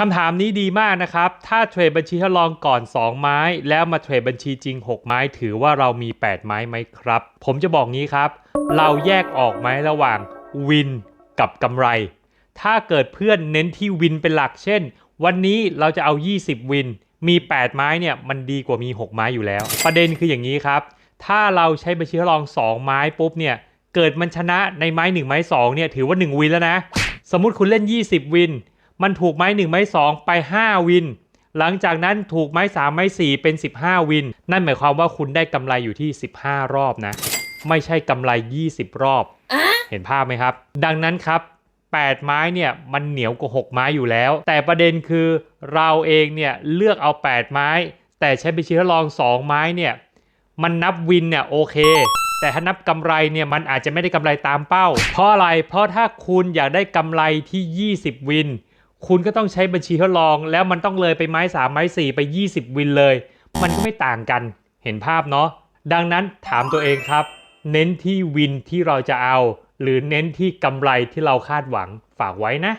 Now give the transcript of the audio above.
คำถามนี้ดีมากนะครับ ถ้าเทรดบัญชีทดลองก่อน 2 ไม้ แล้วมาเทรดบัญชีจริง 6 ไม้ ถือว่าเรามี 8 ไม้ไหมครับ ผมจะบอกงี้ครับ เราแยกออกไหมระหว่างวินกับกำไร ถ้าเกิดเพื่อนเน้นที่วินเป็นหลัก เช่น วันนี้เราจะเอา 20 วิน มี 8 ไม้เนี่ยมันดีกว่ามี 6 ไม้อยู่แล้ว ประเด็นคืออย่างนี้ครับ ถ้าเราใช้บัญชีทดลอง 2 ไม้ปุ๊บเนี่ยเกิดมันชนะในไม้ 1 ไม้2เนี่ยถือว่า 1 วินแล้วนะ สมมุติคุณเล่น 20 วิน มันถูกไม้1ไม้2 ไป 5 วิน หลังจากนั้นถูกไม้3ไม้4 เป็น 15 วิน นั่นหมายความว่าคุณได้กำไรอยู่ที่ 15 รอบนะ ไม่ใช่กำไร 20 รอบ เห็นภาพไหมครับ ดังนั้นครับ 8 ไม้เนี่ยมันเหนียวกว่า 6 ไม้อยู่แล้ว แต่ประเด็นคือเราเองเนี่ยเลือกเอา 8 ไม้ แต่ใช้บัญชีทดลอง 2 ไม้เนี่ยมันนับวินเนี่ยโอเคแต่ถ้านับกำไรเนี่ยมันอาจจะไม่ได้กำไรตามเป้า เพราะอะไร เพราะถ้าคุณอยากได้กำไรที่ 20 วิน คุณก็ต้องใช้บัญชีทดลอง แล้วมันต้องเลยไปไม้ 3 ไม้ 4 ไป 20 วินเลย มันก็ไม่ต่างกันเห็นภาพเนาะดังนั้นถามตัวเองครับ เน้นที่วินที่เราจะเอา หรือเน้นที่กำไรที่เราคาดหวังฝากไว้นะ